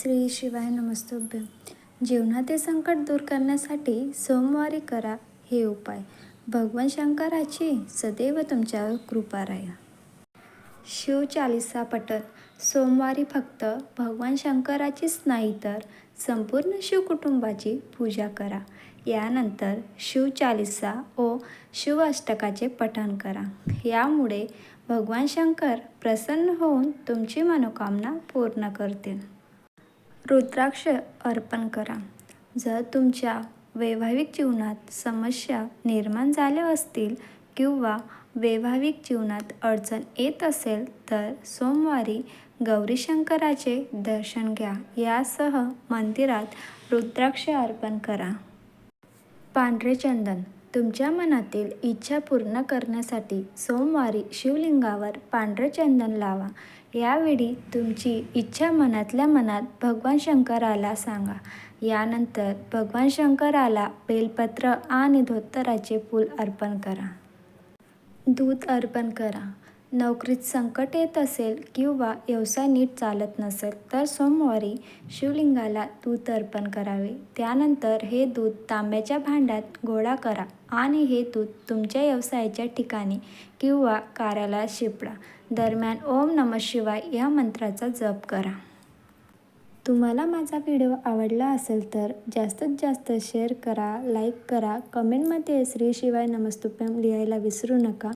श्री शिवाय नमस्तुभ्यं. जीवनातील संकट दूर करण्यासाठी सोमवारी करा हे उपाय. भगवान शंकराची सदैव तुमच्यावर कृपा राहील शिवचालिसा पठण. सोमवारी फक्त भगवान शंकराचीच नाही तर संपूर्ण शिवकुटुंबाची पूजा करा. यानंतर शिवचालिसा व शिवअष्टकाचे पठण करा. यामुळे भगवान शंकर प्रसन्न होऊन तुमची मनोकामना पूर्ण करतील. रुद्राक्ष अर्पण करा. जर तुमच्या वैवाहिक जीवनात समस्या निर्माण झाल्या असतील किंवा वैवाहिक जीवनात अडचण येत असेल तर सोमवारी गौरीशंकराचे दर्शन घ्या. यासह मंदिरात रुद्राक्ष अर्पण करा. पांढरे चंदन. तुमच्या मनातील इच्छा पूर्ण करण्यासाठी सोमवारी शिवलिंगावर पांढरं चंदन लावा. यावेळी तुमची इच्छा मनातल्या मनात भगवान शंकराला सांगा. यानंतर भगवान शंकराला बेलपत्र आणि धोत्तराचे फूल अर्पण करा. दूध अर्पण करा. नोकरीत संकट येत असेल किंवा व्यवसाय नीट चालत नसेल तर सोमवारी शिवलिंगाला दूध अर्पण करावे. त्यानंतर हे दूध तांब्याच्या भांड्यात गोळा करा आणि हे दूध तुमच्या व्यवसायाच्या ठिकाणी किंवा कार्यालयात शिपडा. दरम्यान ओम नम शिवाय या मंत्राचा जप करा. तुम्हाला माझा व्हिडिओ आवडला असेल तर जास्तीत जास्त शेअर करा लाईक करा. कमेंटमध्ये श्री शिवाय नमस्तुभ्यम लिहायला विसरू नका.